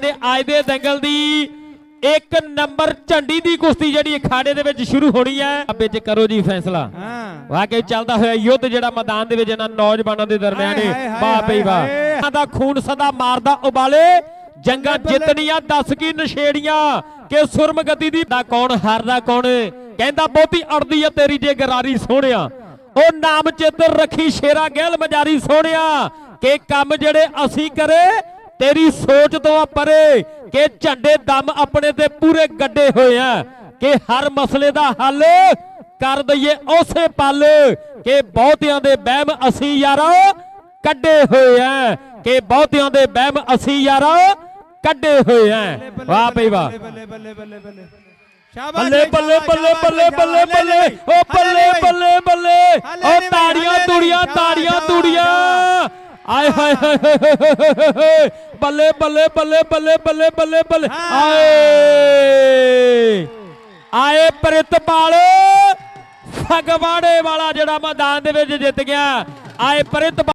ਤੇ ਅੱਜ ਦੇ ਦੰਗਲ ਦੀ ਇੱਕ ਨੰਬਰ ਝੰਡੀ ਦੀ ਕੁਸ਼ਤੀ ਜਿਹੜੀ ਅਖਾੜੇ ਦੇ ਵਿੱਚ ਸ਼ੁਰੂ ਹੋਣੀ ਹੈ। ਵਿੱਚ ਕਰੋ ਜੀ ਫੈਸਲਾ। ਹਾਂ। ਵਾਕਈ ਚੱਲਦਾ ਹੋਇਆ ਯੁੱਧ ਜਿਹੜਾ ਮੈਦਾਨ ਦੇ ਵਿੱਚ ਇਹਨਾਂ ਨੌਜਵਾਨਾਂ ਦੇ ਦਰਮਿਆਨ ਹੈ ਵਾਹ ਬਈ ਵਾਹ। ਦਾ ਖੂਨ ਸਦਾ ਮਾਰਦਾ ਉਬਾਲੇ ਜੰਗਾਂ। ਜਿੱਤਣੀਆਂ ਦੱਸ ਕੀ ਨਸ਼ੇੜੀਆਂ ਕਿ ਸੁਰਮਗਤੀ ਦੀ ਦਾ ਕੌਣ ਹਾਰਦਾ ਕੌਣ ਕਹਿੰਦਾ ਬਹੁਤੀ ਅੜਦੀ ਆ ਤੇਰੀ ਜੇ ਗਰਾਰੀ ਸੋਹਣਿਆ। ਉਹ ਨਾਮ ਚਿੱਤਰ ਰੱਖੀ ਸ਼ੇਰਾ ਗਹਿਲ ਮਜਾਰੀ ਸੋਹਣਿਆ ਕਿ ਕੰਮ ਜਿਹੜੇ ਅਸੀਂ ਕਰੇ ਤੇਰੀ ਸੋਚ ਤੋਂ ਪਰੇ ਕਿ ਝੰਡੇ ਦਮ ਆਪਣੇ ਤੇ ਪੂਰੇ ਗੱਡੇ ਹੋਏ ਆ, ਕਿ ਹਰ ਮਸਲੇ ਦਾ ਹੱਲ ਕਰ ਦਈਏ ਉਸੇ ਪਲ ਕਿ ਬਹੁਤਿਆਂ ਦੇ ਵਹਿਮ ਅਸੀਂ ਯਾਰੋ ਕੱਢੇ ਹੋਏ ਆ, ਕਿ ਬਹੁਤਿਆਂ ਦੇ ਬਹਿਮ ਅਸੀਂ ਯਾਰੋ ਕੱਢੇ ਹੋਏ ਆ। ਵਾਹ ਬਈ ਵਾਹ। ਬੱਲੇ ਬੱਲੇ ਬੱਲੇ ਬੱਲੇ ਬੱਲੇ ਬੱਲੇ ਬੱਲੇ ਬੱਲੇ ਬੱਲੇ ਬੱਲੇ। ਓ ਬੱਲੇ ਬੱਲੇ ਬੱਲੇ। ਓ ਤਾੜੀਆਂ, ਤੂੜੀਆਂ ਤਾੜੀਆਂ, ਤੂੜੀਆਂ। ਆਏ ਹਾਏ ਹਾਏ। ਬੱਲੇ ਬੱਲੇ ਬੱਲੇ ਬੱਲੇ ਬੱਲੇ ਬੱਲੇ ਬੱਲੇ। ਆਏ ਆਏ ਪ੍ਰਿਤਪਾਲ ਫਗਵਾੜੇ ਵਾਲਾ ਜਿਹੜਾ ਮੈਦਾਨ ਦੇ ਵਿੱਚ ਜਿੱਤ ਗਿਆ ਆਏ ਪ੍ਰਿਤਪਾਲ